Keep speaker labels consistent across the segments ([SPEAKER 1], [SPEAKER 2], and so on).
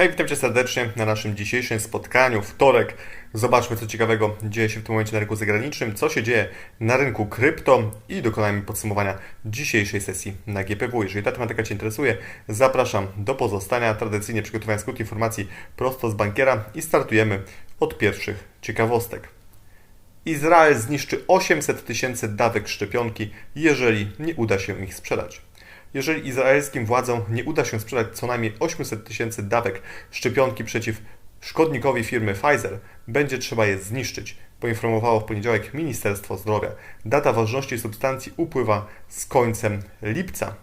[SPEAKER 1] Hej, witam Cię serdecznie na naszym dzisiejszym spotkaniu. Wtorek. Zobaczmy, co ciekawego dzieje się w tym momencie na rynku zagranicznym, co się dzieje na rynku krypto i dokonajmy podsumowania dzisiejszej sesji na GPW. Jeżeli ta tematyka Cię interesuje, zapraszam do pozostania. Tradycyjnie przygotowałem skrót informacji prosto z bankiera i startujemy od pierwszych ciekawostek. Izrael zniszczy 800 tysięcy dawek szczepionki, jeżeli nie uda się ich sprzedać. Jeżeli izraelskim władzom nie uda się sprzedać co najmniej 800 tysięcy dawek szczepionki przeciw szkodnikowi firmy Pfizer, będzie trzeba je zniszczyć, poinformowało w poniedziałek Ministerstwo Zdrowia. Data ważności substancji upływa z końcem lipca.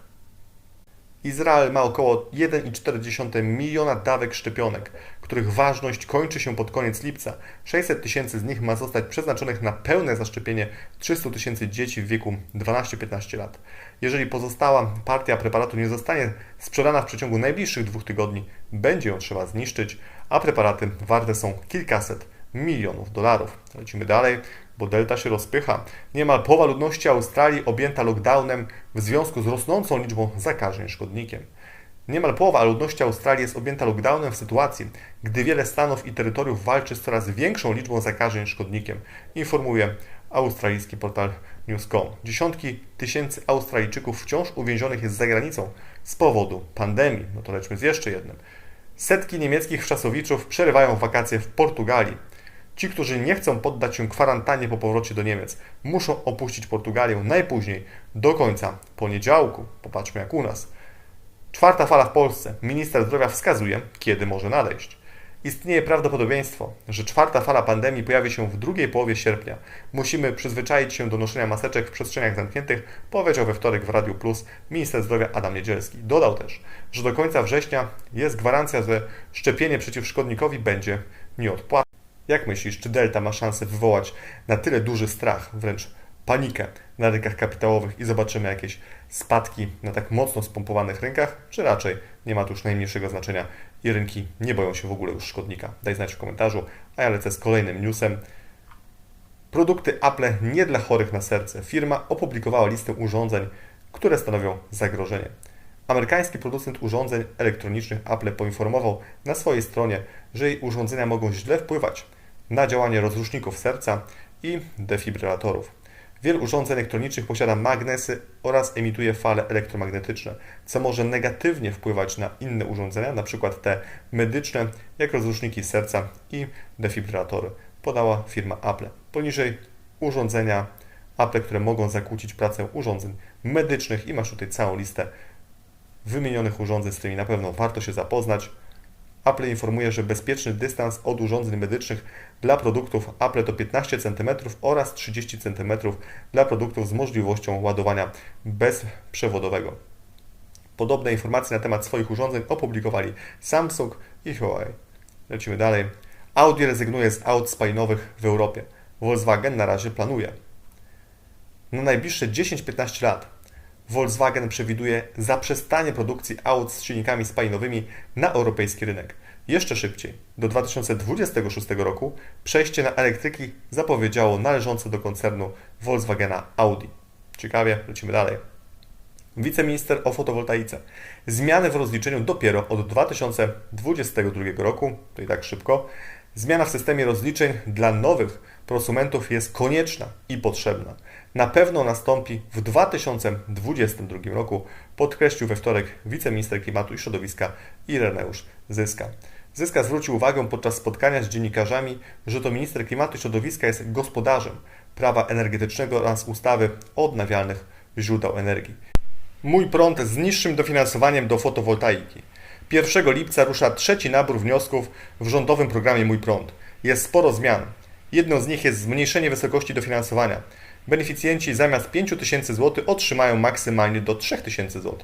[SPEAKER 1] Izrael ma około 1,4 miliona dawek szczepionek, których ważność kończy się pod koniec lipca. 600 tysięcy z nich ma zostać przeznaczonych na pełne zaszczepienie 300 tysięcy dzieci w wieku 12-15 lat. Jeżeli pozostała partia preparatu nie zostanie sprzedana w przeciągu najbliższych dwóch tygodni, będzie ją trzeba zniszczyć, a preparaty warte są kilkaset milionów dolarów. Lecimy dalej, bo delta się rozpycha. Niemal połowa ludności Australii objęta lockdownem w związku z rosnącą liczbą zakażeń szkodnikiem. Niemal połowa ludności Australii jest objęta lockdownem w sytuacji, gdy wiele stanów i terytoriów walczy z coraz większą liczbą zakażeń szkodnikiem, informuje australijski portal News.com. Dziesiątki tysięcy Australijczyków wciąż uwięzionych jest za granicą z powodu pandemii. No to lećmy z jeszcze jednym. Setki niemieckich wszasowiczów przerywają wakacje w Portugalii. Ci, którzy nie chcą poddać się kwarantannie po powrocie do Niemiec, muszą opuścić Portugalię najpóźniej do końca poniedziałku. Popatrzmy jak u nas. Czwarta fala w Polsce. Minister zdrowia wskazuje, kiedy może nadejść. Istnieje prawdopodobieństwo, że czwarta fala pandemii pojawi się w drugiej połowie sierpnia. Musimy przyzwyczaić się do noszenia maseczek w przestrzeniach zamkniętych, powiedział we wtorek w Radiu Plus minister zdrowia Adam Niedzielski. Dodał też, że do końca września jest gwarancja, że szczepienie przeciw szkodnikowi będzie nieodpłatne. Jak myślisz, czy Delta ma szansę wywołać na tyle duży strach, wręcz panikę na rynkach kapitałowych i zobaczymy jakieś spadki na tak mocno spompowanych rynkach, czy raczej nie ma tu już najmniejszego znaczenia i rynki nie boją się w ogóle już szkodnika? Daj znać w komentarzu, a ja lecę z kolejnym newsem. Produkty Apple nie dla chorych na serce. Firma opublikowała listę urządzeń, które stanowią zagrożenie. Amerykański producent urządzeń elektronicznych Apple poinformował na swojej stronie, że jej urządzenia mogą źle wpływać na działanie rozruszników serca i defibrylatorów. Wiele urządzeń elektronicznych posiada magnesy oraz emituje fale elektromagnetyczne, co może negatywnie wpływać na inne urządzenia, np. te medyczne, jak rozruszniki serca i defibrylatory, podała firma Apple. Poniżej urządzenia Apple, które mogą zakłócić pracę urządzeń medycznych i masz tutaj całą listę wymienionych urządzeń, z którymi na pewno warto się zapoznać. Apple informuje, że bezpieczny dystans od urządzeń medycznych dla produktów Apple to 15 cm oraz 30 cm dla produktów z możliwością ładowania bezprzewodowego. Podobne informacje na temat swoich urządzeń opublikowali Samsung i Huawei. Lecimy dalej. Audi rezygnuje z aut spalinowych w Europie. Volkswagen na razie planuje. Na najbliższe 10-15 lat Volkswagen przewiduje zaprzestanie produkcji aut z silnikami spalinowymi na europejski rynek. Jeszcze szybciej, do 2026 roku, przejście na elektryki zapowiedziało należące do koncernu Volkswagena Audi. Ciekawie, lecimy dalej. Wiceminister o fotowoltaice. Zmiany w rozliczeniu dopiero od 2022 roku, to i tak szybko. Zmiana w systemie rozliczeń dla nowych prosumentów jest konieczna i potrzebna. Na pewno nastąpi w 2022 roku, podkreślił we wtorek wiceminister klimatu i środowiska Ireneusz Zyska. Zyska zwrócił uwagę podczas spotkania z dziennikarzami, że to minister klimatu i środowiska jest gospodarzem prawa energetycznego oraz ustawy o odnawialnych źródeł energii. Mój prąd z niższym dofinansowaniem do fotowoltaiki. 1 lipca rusza trzeci nabór wniosków w rządowym programie Mój Prąd. Jest sporo zmian. Jedną z nich jest zmniejszenie wysokości dofinansowania. Beneficjenci zamiast 5 tysięcy zł otrzymają maksymalnie do 3 tysięcy zł.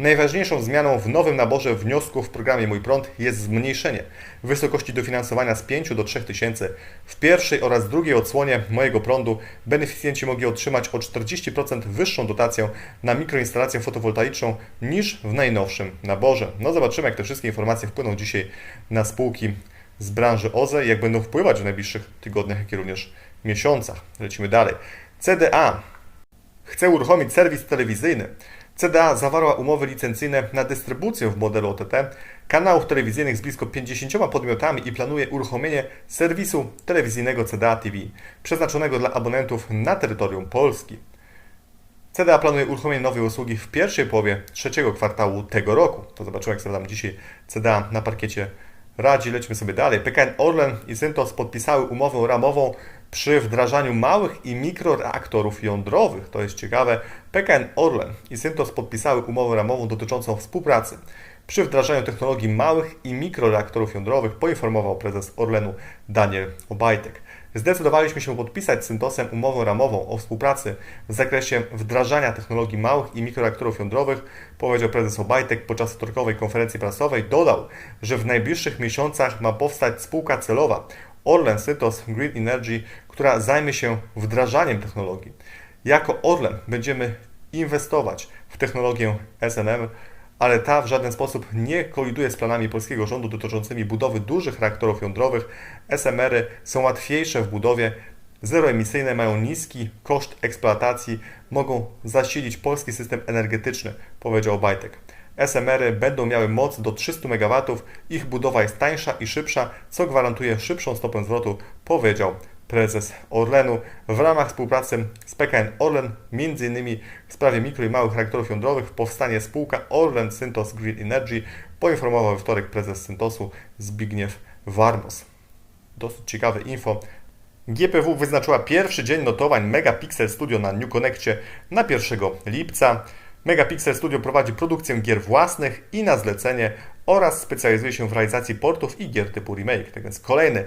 [SPEAKER 1] Najważniejszą zmianą w nowym naborze wniosków w programie Mój Prąd jest zmniejszenie wysokości dofinansowania z 5 do 3 tysięcy. W pierwszej oraz drugiej odsłonie Mojego Prądu beneficjenci mogli otrzymać o 40% wyższą dotację na mikroinstalację fotowoltaiczną niż w najnowszym naborze. No zobaczymy, jak te wszystkie informacje wpłyną dzisiaj na spółki z branży OZE jak będą wpływać w najbliższych tygodniach, jak i również miesiącach. Lecimy dalej. CDA chce uruchomić serwis telewizyjny. CDA zawarła umowy licencyjne na dystrybucję w modelu OTT kanałów telewizyjnych z blisko 50 podmiotami i planuje uruchomienie serwisu telewizyjnego CDA TV, przeznaczonego dla abonentów na terytorium Polski. CDA planuje uruchomienie nowej usługi w pierwszej połowie trzeciego kwartału tego roku. To zobaczymy, jak sobie tam dzisiaj CDA na parkiecie radzi. Lećmy sobie dalej. PKN Orlen i Syntos podpisały umowę ramową przy wdrażaniu małych i mikroreaktorów jądrowych. To jest ciekawe. PKN Orlen i Syntos podpisały umowę ramową dotyczącą współpracy przy wdrażaniu technologii małych i mikroreaktorów jądrowych, poinformował prezes Orlenu Daniel Obajtek. Zdecydowaliśmy się podpisać z Syntosem umowę ramową o współpracy w zakresie wdrażania technologii małych i mikroreaktorów jądrowych, powiedział prezes Obajtek podczas wtorkowej konferencji prasowej. Dodał, że w najbliższych miesiącach ma powstać spółka celowa Orlen Syntos Green Energy, która zajmie się wdrażaniem technologii. Jako Orlen będziemy inwestować w technologię SNM, ale ta w żaden sposób nie koliduje z planami polskiego rządu dotyczącymi budowy dużych reaktorów jądrowych. SMR-y są łatwiejsze w budowie, zeroemisyjne, mają niski koszt eksploatacji, mogą zasilić polski system energetyczny, powiedział Bajtek. SMR-y będą miały moc do 300 MW, ich budowa jest tańsza i szybsza, co gwarantuje szybszą stopę zwrotu, powiedział prezes Orlenu. W ramach współpracy z PKN Orlen, m.in. w sprawie mikro i małych reaktorów jądrowych, powstanie spółka Orlen Syntos Green Energy, poinformował we wtorek prezes Syntosu Zbigniew Warmos. Dosyć ciekawe info. GPW wyznaczyła pierwszy dzień notowań Megapixel Studio na New Connectie na 1 lipca. Megapixel Studio prowadzi produkcję gier własnych i na zlecenie oraz specjalizuje się w realizacji portów i gier typu remake. Tak więc kolejny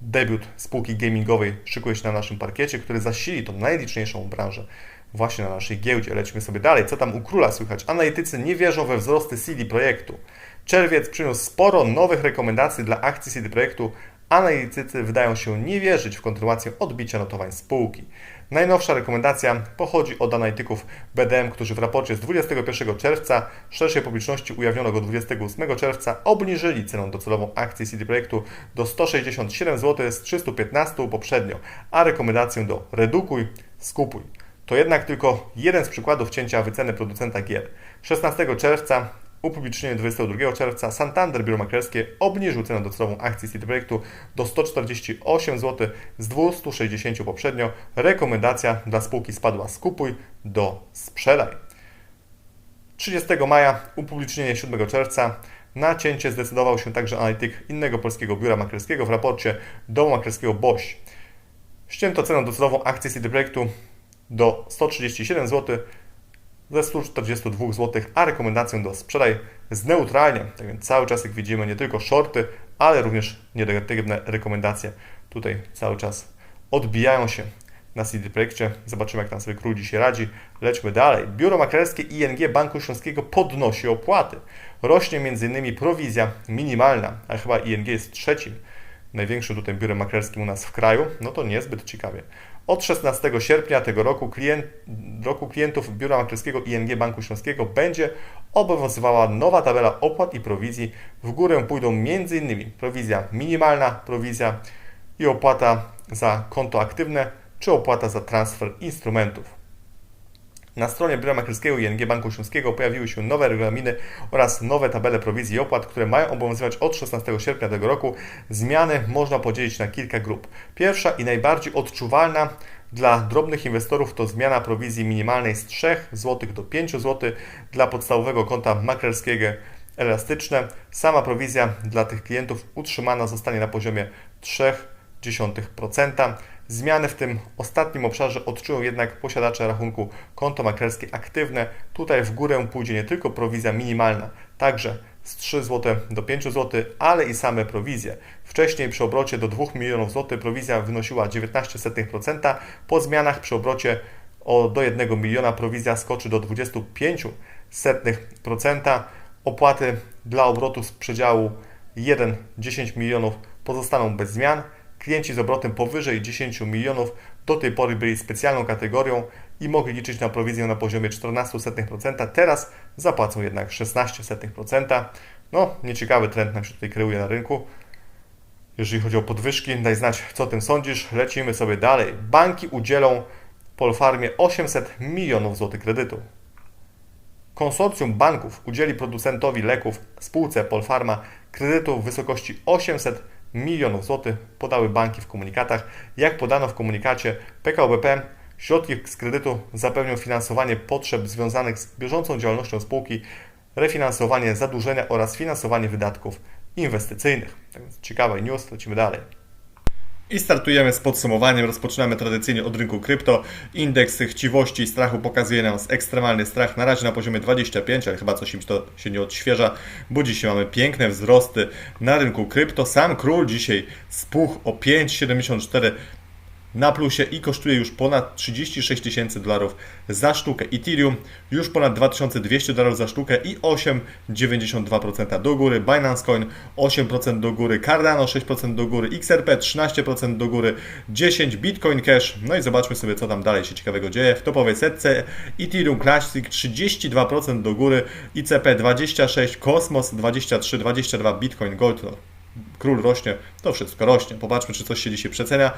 [SPEAKER 1] debiut spółki gamingowej szykuje się na naszym parkiecie, który zasili tą najliczniejszą branżę właśnie na naszej giełdzie. Lećmy sobie dalej. Co tam u króla słychać? Analitycy nie wierzą we wzrosty CD Projektu. Czerwiec przyniósł sporo nowych rekomendacji dla akcji CD Projektu. Analitycy wydają się nie wierzyć w kontynuację odbicia notowań spółki. Najnowsza rekomendacja pochodzi od analityków BDM, którzy w raporcie z 21 czerwca szerszej publiczności ujawnionego 28 czerwca obniżyli cenę docelową akcji CD Projektu do 167 zł z 315 poprzednio, a rekomendację do redukuj, skupuj. To jednak tylko jeden z przykładów cięcia wyceny producenta gier. 16 czerwca upublicznienie 22 czerwca Santander Biuro Maklerskie obniżył cenę docelową akcji City Projektu do 148 zł z 260 poprzednio. Rekomendacja dla spółki spadła z kupuj do sprzedaj. 30 maja upublicznienie 7 czerwca na cięcie zdecydował się także analityk innego polskiego biura maklerskiego w raporcie domu maklerskiego BOŚ. Ścięto cenę docelową akcji City Projektu do 137 zł ze 142 zł, a rekomendację do sprzedaj zneutralnie. Tak więc cały czas, jak widzimy, nie tylko shorty, ale również negatywne rekomendacje tutaj cały czas odbijają się na CD Projekcie. Zobaczymy, jak tam sobie król dzisiaj radzi. Lećmy dalej. Biuro maklerskie ING Banku Śląskiego podnosi opłaty. Rośnie m.in. prowizja minimalna, a chyba ING jest trzecim największym tutaj biurem maklerskim u nas w kraju. No to niezbyt ciekawie. Od 16 sierpnia tego roku, klient, roku klientów Biura Maklerskiego ING Banku Śląskiego będzie obowiązywała nowa tabela opłat i prowizji. W górę pójdą m.in. prowizja minimalna, prowizja i opłata za konto aktywne czy opłata za transfer instrumentów. Na stronie Biura Maklerskiego ING Banku Śląskiego pojawiły się nowe regulaminy oraz nowe tabele prowizji i opłat, które mają obowiązywać od 16 sierpnia tego roku. Zmiany można podzielić na kilka grup. Pierwsza i najbardziej odczuwalna dla drobnych inwestorów to zmiana prowizji minimalnej z 3 zł do 5 zł dla podstawowego konta maklerskiego elastyczne. Sama prowizja dla tych klientów utrzymana zostanie na poziomie 0,3%. Zmiany w tym ostatnim obszarze odczują jednak posiadacze rachunku konto maklerskie aktywne. Tutaj w górę pójdzie nie tylko prowizja minimalna, także z 3 zł do 5 zł, ale i same prowizje. Wcześniej przy obrocie do 2 milionów zł prowizja wynosiła 19%, po zmianach przy obrocie o do 1 miliona prowizja skoczy do 25%. Opłaty dla obrotu z przedziału 1-10 milionów pozostaną bez zmian. Klienci z obrotem powyżej 10 milionów do tej pory byli specjalną kategorią i mogli liczyć na prowizję na poziomie 0,14%. Teraz zapłacą jednak 16%. No, nieciekawy trend nam się tutaj kreuje na rynku. Jeżeli chodzi o podwyżki, daj znać, co o tym sądzisz. Lecimy sobie dalej. Banki udzielą Polfarmie 800 milionów złotych kredytu. Konsorcjum banków udzieli producentowi leków spółce Polpharma kredytu w wysokości 800 milionów złotych, podały banki w komunikatach. Jak podano w komunikacie, PKO BP środki z kredytu zapewnią finansowanie potrzeb związanych z bieżącą działalnością spółki, refinansowanie zadłużenia oraz finansowanie wydatków inwestycyjnych. Tak ciekawy news, lecimy dalej. I startujemy z podsumowaniem. Rozpoczynamy tradycyjnie od rynku krypto. Indeks chciwości i strachu pokazuje nam ekstremalny strach. Na razie na poziomie 25, ale chyba coś im to się nie odświeża, bo dzisiaj mamy piękne wzrosty na rynku krypto. Sam król dzisiaj spuch o 5,74 na plusie i kosztuje już ponad 36 tysięcy dolarów za sztukę. Ethereum już ponad 2200 dolarów za sztukę i 8,92% do góry. Binance Coin 8% do góry, Cardano 6% do góry, XRP 13% do góry, 10 Bitcoin Cash. No i zobaczmy sobie, co tam dalej się ciekawego dzieje. W topowej setce Ethereum Classic 32% do góry, ICP 26, Cosmos 23, 22, Bitcoin Gold. No, król rośnie, to wszystko rośnie. Popatrzmy, czy coś się dzisiaj przecenia.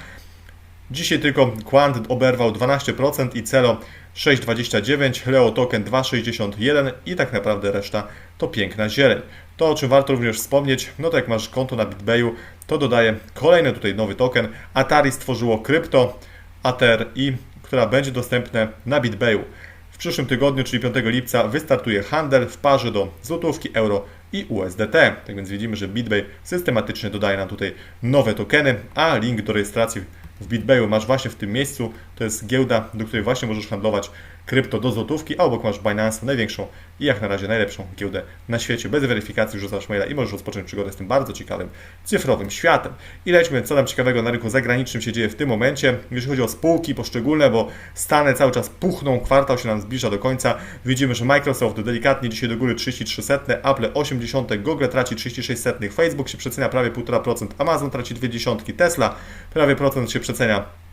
[SPEAKER 1] Dzisiaj tylko Quant oberwał 12% i Celo 6,29, Leo Token 2,61 i tak naprawdę reszta to piękna zieleń. To, o czym warto również wspomnieć, no to jak masz konto na BitBayu, to dodaję kolejny tutaj nowy token. Atari stworzyło krypto ATRI, która będzie dostępna na BitBayu. W przyszłym tygodniu, czyli 5 lipca, wystartuje handel w parze do złotówki, euro i USDT. Tak więc widzimy, że BitBay systematycznie dodaje nam tutaj nowe tokeny, a link do rejestracji w BitBayu masz właśnie w tym miejscu. To jest giełda, do której właśnie możesz handlować krypto do złotówki, a obok masz Binance, największą i jak na razie najlepszą giełdę na świecie. Bez weryfikacji rzucasz maila i możesz rozpocząć przygodę z tym bardzo ciekawym cyfrowym światem. I lećmy, co tam ciekawego na rynku zagranicznym się dzieje w tym momencie. Jeśli chodzi o spółki poszczególne, bo Stany cały czas puchną, kwartał się nam zbliża do końca. Widzimy, że Microsoft delikatnie dzisiaj do góry 33 setne, Apple 80, Google traci 36 setnych, Facebook się przecenia prawie 1,5%, Amazon traci 2 dziesiątki, Tesla prawie procent się przecenia.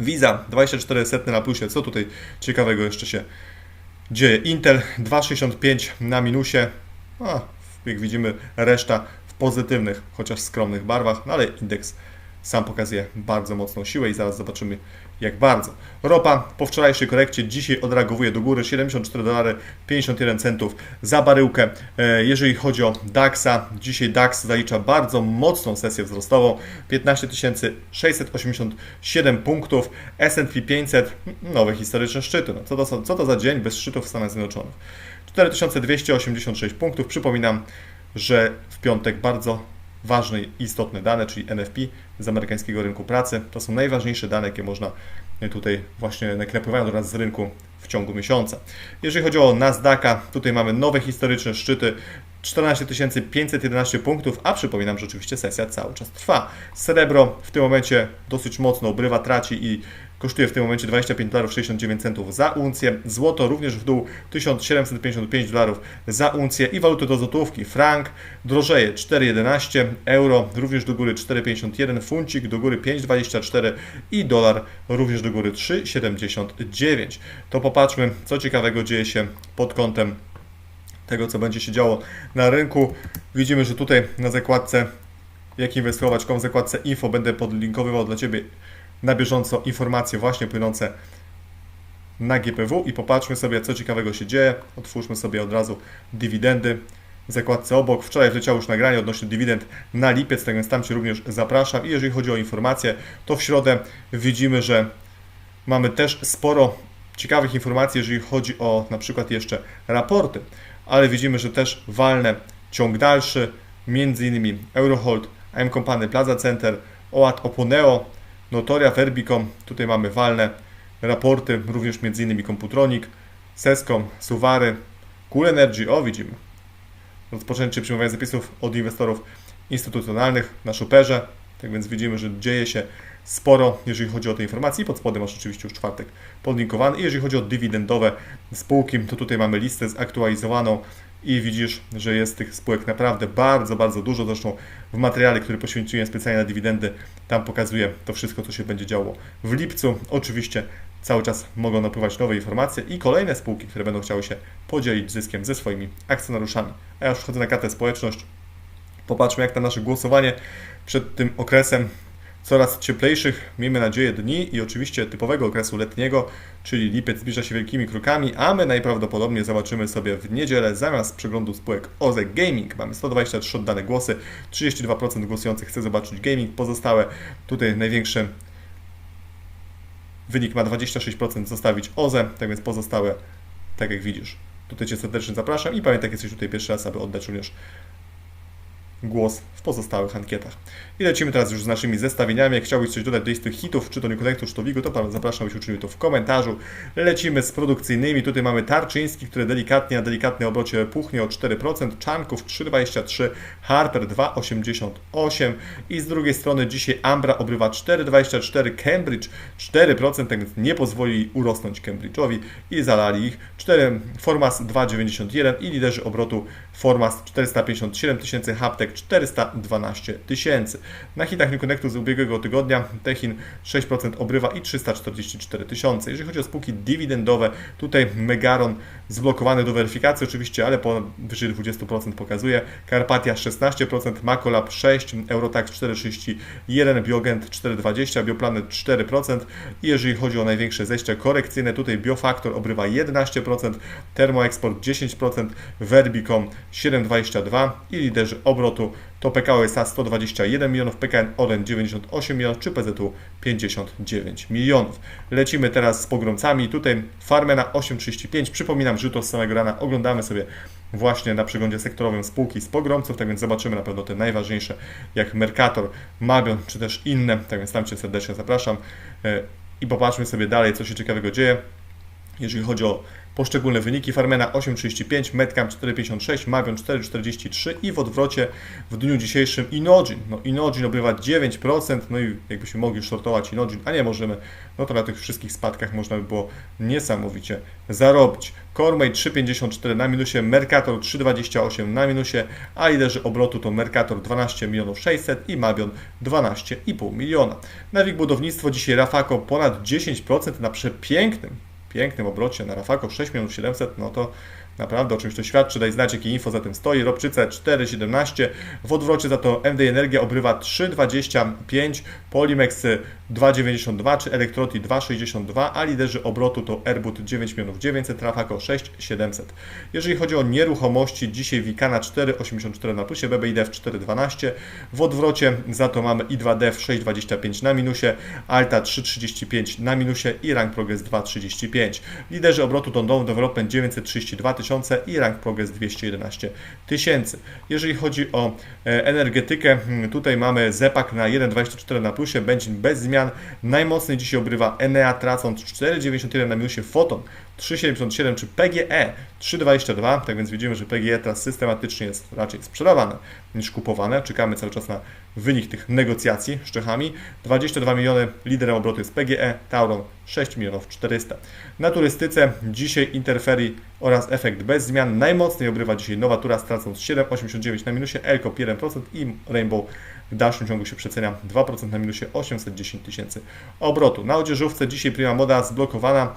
[SPEAKER 1] Visa 24 setne na plusie. Co tutaj ciekawego jeszcze się dzieje? Intel 2,65 na minusie. A, jak widzimy, reszta w pozytywnych, chociaż skromnych barwach, no ale indeks sam pokazuje bardzo mocną siłę i zaraz zobaczymy jak bardzo. Ropa po wczorajszej korekcie dzisiaj odreagowuje do góry 74 dolary 51 centów za baryłkę. E, jeżeli chodzi o DAXa, dzisiaj DAX zalicza bardzo mocną sesję wzrostową 15 687 punktów, S&P 500 nowe historyczne szczyty. No, co, to, co to za dzień bez szczytów w Stanach Zjednoczonych? 4286 punktów. Przypominam, że w piątek bardzo ważne i istotne dane, czyli NFP z amerykańskiego rynku pracy. To są najważniejsze dane, jakie można tutaj właśnie napływają do nas z rynku w ciągu miesiąca. Jeżeli chodzi o Nasdaqa, tutaj mamy nowe historyczne szczyty. 14 511 punktów, a przypominam, że oczywiście sesja cały czas trwa. Srebro w tym momencie dosyć mocno obrywa, traci i kosztuje w tym momencie 25 dolarów 69 centów za uncję. Złoto również w dół 1755 dolarów za uncję i waluty do złotówki. Frank drożeje 4,11, euro również do góry 4,51, funcik do góry 5,24 i dolar również do góry 3,79. To popatrzmy, co ciekawego dzieje się pod kątem tego, co będzie się działo na rynku. Widzimy, że tutaj na zakładce jak inwestować, w zakładce info będę podlinkowywał dla Ciebie na bieżąco informacje właśnie płynące na GPW i popatrzmy sobie, co ciekawego się dzieje. Otwórzmy sobie od razu dywidendy w zakładce obok. Wczoraj wleciało już nagranie odnośnie dywidend na lipiec, tak więc tam Cię również zapraszam. I jeżeli chodzi o informacje, to w środę widzimy, że mamy też sporo ciekawych informacji, jeżeli chodzi o na przykład jeszcze raporty, ale widzimy, że też walne ciąg dalszy, między innymi Eurohold, AM Company Plaza Center, OAT Oponeo, Notoria, Verbicom, tutaj mamy walne raporty, również m.in. Computronic, Sescom, Suwary, Cool Energy, o widzimy, rozpoczęcie przyjmowania zapisów od inwestorów instytucjonalnych na szuperze, tak więc widzimy, że dzieje się sporo, jeżeli chodzi o te informacje. Pod spodem masz oczywiście już czwartek podlinkowany. I jeżeli chodzi o dywidendowe spółki, to tutaj mamy listę zaktualizowaną i widzisz, że jest tych spółek naprawdę bardzo, bardzo dużo. Zresztą w materiale, który poświęciłem specjalnie na dywidendy, tam pokazuję to wszystko, co się będzie działo w lipcu. Oczywiście cały czas mogą napływać nowe informacje i kolejne spółki, które będą chciały się podzielić zyskiem ze swoimi akcjonariuszami. A ja już wchodzę na kartę społeczność. Popatrzmy, jak tam nasze głosowanie przed tym okresem coraz cieplejszych, miejmy nadzieję, dni i oczywiście typowego okresu letniego, czyli lipiec zbliża się wielkimi krokami, a my najprawdopodobniej zobaczymy sobie w niedzielę zamiast przeglądu spółek OZE Gaming. Mamy 123 oddane głosy, 32% głosujących chce zobaczyć gaming, pozostałe tutaj największe wynik ma 26% zostawić OZE, tak więc pozostałe, tak jak widzisz. Tutaj Cię serdecznie zapraszam i pamiętaj, jak jesteś tutaj pierwszy raz, aby oddać również głos w pozostałych ankietach. I lecimy teraz już z naszymi zestawieniami. Jak chciałbyś coś dodać do listy hitów, czy to New czy to Wigo, to zapraszam, byś uczynił to w komentarzu. Lecimy z produkcyjnymi. Tutaj mamy Tarczyński, który delikatnie, na delikatnej obrocie puchnie o 4%, Czanków 3,23, Harper 2,88 i z drugiej strony dzisiaj Ambra obrywa 4,24, Cambridge 4%, tak więc nie pozwoli urosnąć Cambridge'owi i zalali ich 4, Formas 2,91 i liderzy obrotu Formas 457 tysięcy, Haptek 412 tysięcy. Na hitach New Connectu z ubiegłego tygodnia Techin 6% obrywa i 344 tysiące. Jeżeli chodzi o spółki dywidendowe, tutaj Megaron zblokowany do weryfikacji oczywiście, ale powyżej 20% pokazuje. Karpatia 16%, Macolab 6%, Eurotax 4,61%, Biogent 4,20%, Bioplanet 4%. I jeżeli chodzi o największe zejścia korekcyjne, tutaj Biofaktor obrywa 11%, Thermoexport 10%, Verbicom 7,22% i liderzy obrotu to PKO SA 121 milionów, PKN Oren 98 milionów, czy PZU 59 milionów. Lecimy teraz z pogromcami. Tutaj Farmena 8,35. Przypominam, że to z samego rana oglądamy sobie właśnie na przeglądzie sektorowym spółki z pogromców, tak więc zobaczymy na pewno te najważniejsze, jak Mercator, Mabion, czy też inne, tak więc tam Cię serdecznie zapraszam e, i popatrzmy sobie dalej, co się ciekawego dzieje. Jeżeli chodzi o poszczególne wyniki. Farmena 8,35, Metcam 4,56, Mavion 4,43 i w odwrocie w dniu dzisiejszym Inogin. No Inogin obrywa 9%, no i jakbyśmy mogli shortować Inogin, a nie możemy, no to na tych wszystkich spadkach można by było niesamowicie zarobić. Cormay 3,54 na minusie, Mercator 3,28 na minusie, a liderzy obrotu to Mercator 12 milionów 600 i Mabion 12,5 miliona. Na WIG Budownictwo dzisiaj Rafako ponad 10% na przepięknym pięknym obrocie na Rafako 6 milionów 700, no to naprawdę o czymś to świadczy. Daj znać, jakie info za tym stoi. Robczyce 4,17, w odwrocie za to MD Energia obrywa 3,25, Polimex 2,92 czy Elektroti 2,62, a liderzy obrotu to Airbut 9 milionów 900, Trafaco 6,700. Jeżeli chodzi o nieruchomości, dzisiaj Wikana 4,84 na plusie, BBIDF 4,12, w odwrocie za to mamy i2DEV 6,25 na minusie, Alta 3,35 na minusie i Rank Progress 2,35. Liderzy obrotu to Dom Development 932 tysiące i Rank Progress 211 tysięcy. Jeżeli chodzi o e, energetykę, hmm, tutaj mamy ZEPAK na 1,24 na plusie, będzie bez zmian. Najmocniej dzisiaj obrywa Enea tracąc 4,91 na minusie Foton 3,77 czy PGE 3,22. Tak więc widzimy, że PGE teraz systematycznie jest raczej sprzedawane niż kupowane. Czekamy cały czas na wynik tych negocjacji z Czechami. 22 miliony liderem obrotu jest PGE, Tauron 6 milionów 400. Na turystyce dzisiaj Interferii oraz efekt bez zmian. Najmocniej obrywa dzisiaj Nowa Tura tracąc 7,89 na minusie, Elko 1% i Rainbow w dalszym ciągu się przecenia 2% na minusie 810 tysięcy obrotu. Na odzieżówce dzisiaj Prima Moda zblokowana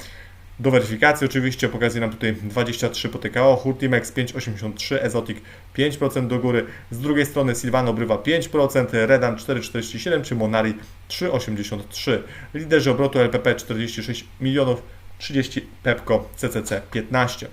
[SPEAKER 1] do weryfikacji oczywiście pokazuje nam tutaj 23 po TKO, Hurtimex 5,83, Ezotic 5% do góry, z drugiej strony Silvano obrywa 5%, Redan 4,47 czy Monari 3,83. Liderzy obrotu LPP 46 milionów, 30 Pepco CCC 15.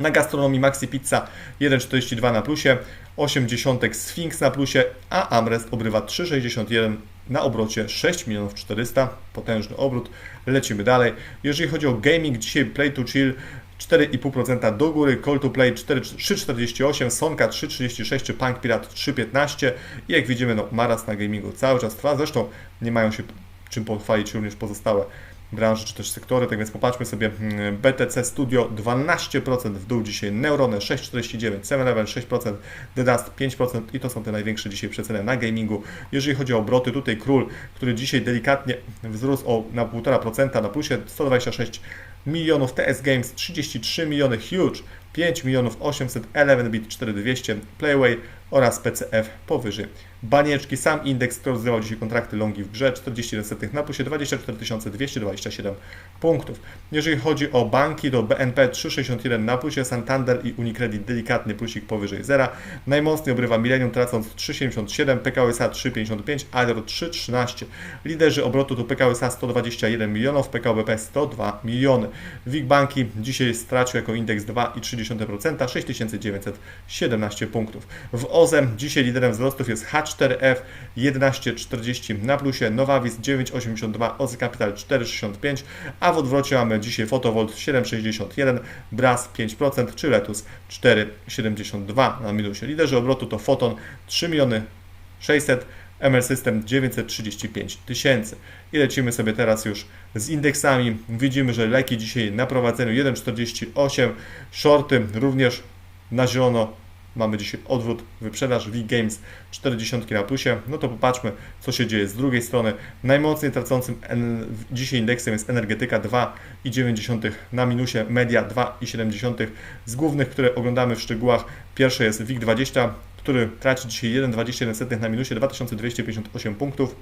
[SPEAKER 1] Na gastronomii Maxi Pizza 1,42 na plusie, 80 Sphinx na plusie, a Amrest obrywa 3,61 na obrocie 6 milionów 400, potężny obrót. Lecimy dalej. Jeżeli chodzi o gaming, dzisiaj Play to Chill 4,5% do góry, Call to Play 3,48, Sonka 3,36 czy Punk Pirate 3,15 i jak widzimy, no, maras na gamingu cały czas trwa, zresztą nie mają się czym pochwalić również pozostałe branży czy też sektory. Tak więc popatrzmy sobie mm, BTC Studio 12% w dół dzisiaj, Neurone 6,49, 7level 6%, The Dust 5% i to są te największe dzisiaj przeceny na gamingu. Jeżeli chodzi o obroty, tutaj Król, który dzisiaj delikatnie wzrósł o na 1,5% na plusie 126 milionów, TS Games 33 miliony, Huge 5 milionów 800, Eleven 4200, Playway oraz PCF powyżej banieczki. Sam indeks, który rozdawał dzisiaj kontrakty longi w grze, 41 setnych na plusie, 24 227 punktów. Jeżeli chodzi o banki, to BNP 361 na plusie, Santander i Unicredit delikatny plusik powyżej zera. Najmocniej obrywa Millennium tracąc 3,77, PKO SA 3,55, Alro 3,13. Liderzy obrotu to PKO SA 121 milionów, PKO BP 102 miliony. WIG Banki dzisiaj stracił jako indeks 2,3%, 6917 punktów. W OZE dzisiaj liderem wzrostów jest H4F 11,40 na plusie, Nowavis 9,82, OZE Capital 4,65, a w odwrocie mamy dzisiaj Fotovolt 7,61, Bras 5%, czy Letus 4,72 na minusie. Liderzy obrotu to Foton 3 miliony 600, ML System 935 tysięcy. I lecimy sobie teraz już z indeksami. Widzimy, że leki dzisiaj na prowadzeniu 1,48, shorty również na zielono Mamy dzisiaj odwrót, wyprzedaż V-Games 40 na plusie. No to popatrzmy, co się dzieje z drugiej strony. Najmocniej tracącym dzisiaj indeksem jest energetyka 2,9 na minusie, media 2,7. Z głównych, które oglądamy w szczegółach, pierwsze jest WIG20, który traci dzisiaj 1,21 na minusie, 2258 punktów.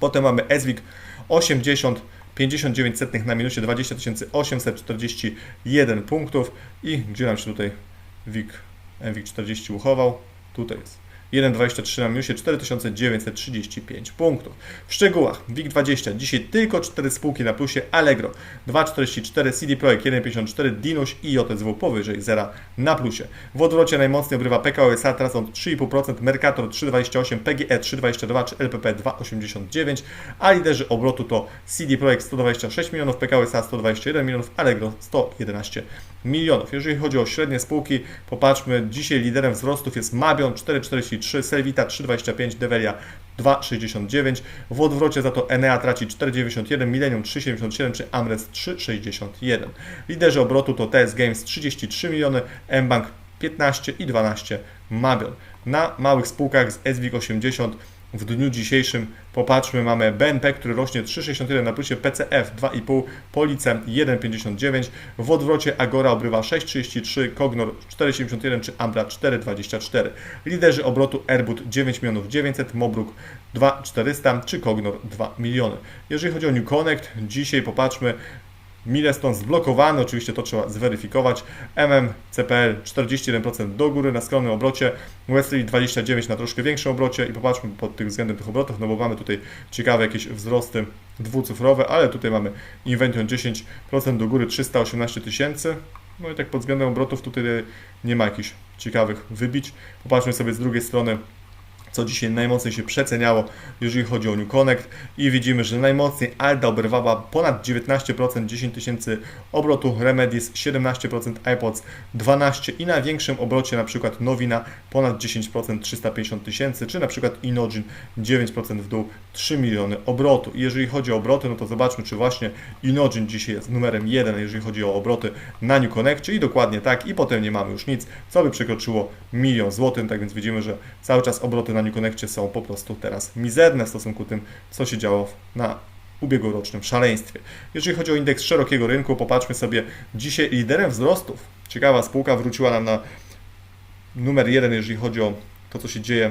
[SPEAKER 1] Potem mamy SWIG 80 59 setnych na minusie 20 841 punktów i gdzie nam się tutaj WIG MWIG 40 uchował. Tutaj jest. 1,23 na minusie 4935 punktów. W szczegółach WIG20 dzisiaj tylko 4 spółki na plusie Allegro 2,44, CD Projekt 1,54, Dinuś i JSW powyżej 0 na plusie. W odwrocie najmocniej obrywa PKO SA tracąc 3,5%, Mercator 3,28, PGE 3,22 czy LPP 2,89, a liderzy obrotu to CD Projekt 126 milionów, PKO SA 121 milionów, Allegro 111 milionów. Jeżeli chodzi o średnie spółki, popatrzmy, dzisiaj liderem wzrostów jest Mabion 4,43, Selvita 3,25, Develia 2,69. W odwrocie za to Enea traci 4,91, Millennium 3,77 czy Amres 3,61. Liderzy obrotu to TS Games 33 miliony, mBank 15 i 12 Mabion. Na małych spółkach z SWIG 80 w dniu dzisiejszym popatrzmy, mamy BNP, który rośnie 3,61 na plusie, PCF 2,5, Police 1,59, w odwrocie Agora obrywa 6,33, Cognor 4,71 czy Ambra 4,24. Liderzy obrotu Airbud 9 milionów 900, Mobruk 2,400 czy Cognor 2 miliony. Jeżeli chodzi o New Connect, dzisiaj popatrzmy, Milestone zblokowany, oczywiście to trzeba zweryfikować. MMCPL 41% do góry na skromnym obrocie, Wesley 29 na troszkę większym obrocie i popatrzmy pod tym względem tych obrotów, no bo mamy tutaj ciekawe jakieś wzrosty dwucyfrowe, ale tutaj mamy Invention 10% do góry 318 tysięcy. No i tak pod względem obrotów tutaj nie ma jakichś ciekawych wybić. Popatrzmy sobie z drugiej strony co dzisiaj najmocniej się przeceniało, jeżeli chodzi o New Connect i widzimy, że najmocniej Alda oberwała ponad 19%, 10 tysięcy obrotu, Remedis 17%, iPods 12% i na większym obrocie na przykład Nowina ponad 10%, 350 tysięcy, czy na przykład Inogin 9% w dół, 3 miliony obrotu. I jeżeli chodzi o obroty, no to zobaczmy, czy właśnie Inogin dzisiaj jest numerem 1, jeżeli chodzi o obroty na New Connectie i dokładnie tak, i potem nie mamy już nic, co by przekroczyło milion złotych, tak więc widzimy, że cały czas obroty na na New są po prostu teraz mizerne w stosunku tym, co się działo na ubiegłorocznym szaleństwie. Jeżeli chodzi o indeks szerokiego rynku, popatrzmy sobie dzisiaj liderem wzrostów. Ciekawa spółka wróciła nam na numer jeden, jeżeli chodzi o to, co się dzieje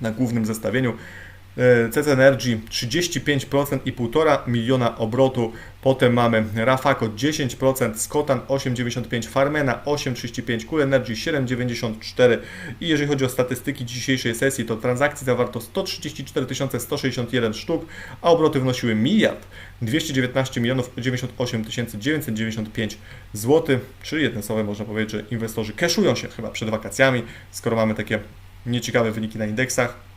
[SPEAKER 1] na głównym zestawieniu. E, CC Energy 35% i 1,5 miliona obrotu. Potem mamy Rafaco 10%, Skotan 8,95%, Farmena 8,35%, Cool Energy 7,94% i jeżeli chodzi o statystyki dzisiejszej sesji, to transakcji zawarto 134 161 sztuk, a obroty wynosiły miliard 219 milionów 98 995 zł, czyli jednym słowem można powiedzieć, że inwestorzy cashują się chyba przed wakacjami, skoro mamy takie nieciekawe wyniki na indeksach.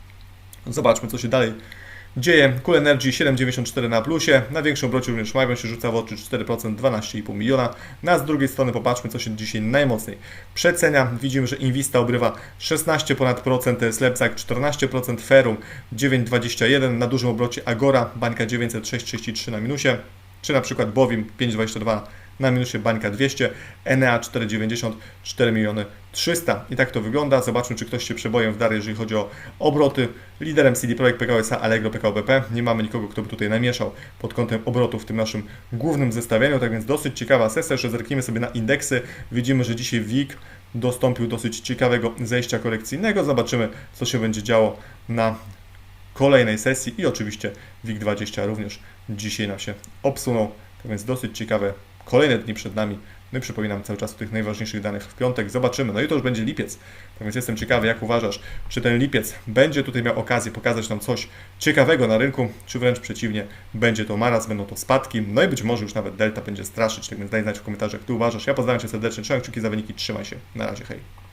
[SPEAKER 1] Zobaczmy, co się dalej dzieje. Cool Energy 7,94 na plusie. Na większym obrocie również Mają się rzuca w oczy 4%, 12,5 miliona. Na z drugiej strony popatrzmy, co się dzisiaj najmocniej przecenia. Widzimy, że Invista obrywa 16 ponad procent, Slepzak 14%, Ferum 9,21 na dużym obrocie Agora, bańka 906,33 na minusie, czy na przykład Bowim 5,22 na minusie Bańka 200, Enea 4,90, 4 miliony 300. I tak to wygląda. Zobaczmy, czy ktoś się przebojem wdarł, jeżeli chodzi o obroty. Liderem CD Projekt PKO SA Allegro PKO BP. Nie mamy nikogo, kto by tutaj namieszał pod kątem obrotów w tym naszym głównym zestawieniu, tak więc dosyć ciekawa sesja. Jeszcze zerknijmy sobie na indeksy. Widzimy, że dzisiaj WIG dostąpił dosyć ciekawego zejścia korekcyjnego. Zobaczymy, co się będzie działo na kolejnej sesji i oczywiście WIG20 również dzisiaj nam się obsunął. Tak więc dosyć ciekawe kolejne dni przed nami. I przypominam cały czas o tych najważniejszych danych w piątek. Zobaczymy. No i to już będzie lipiec. Tak więc jestem ciekawy, jak uważasz, czy ten lipiec będzie tutaj miał okazję pokazać nam coś ciekawego na rynku, czy wręcz przeciwnie, będzie to maraz, będą to spadki, no i być może już nawet delta będzie straszyć. Tak więc daj znać w komentarzach, jak ty uważasz. Ja pozdrawiam Cię serdecznie, trzymaj kciuki za wyniki, trzymaj się. Na razie, hej.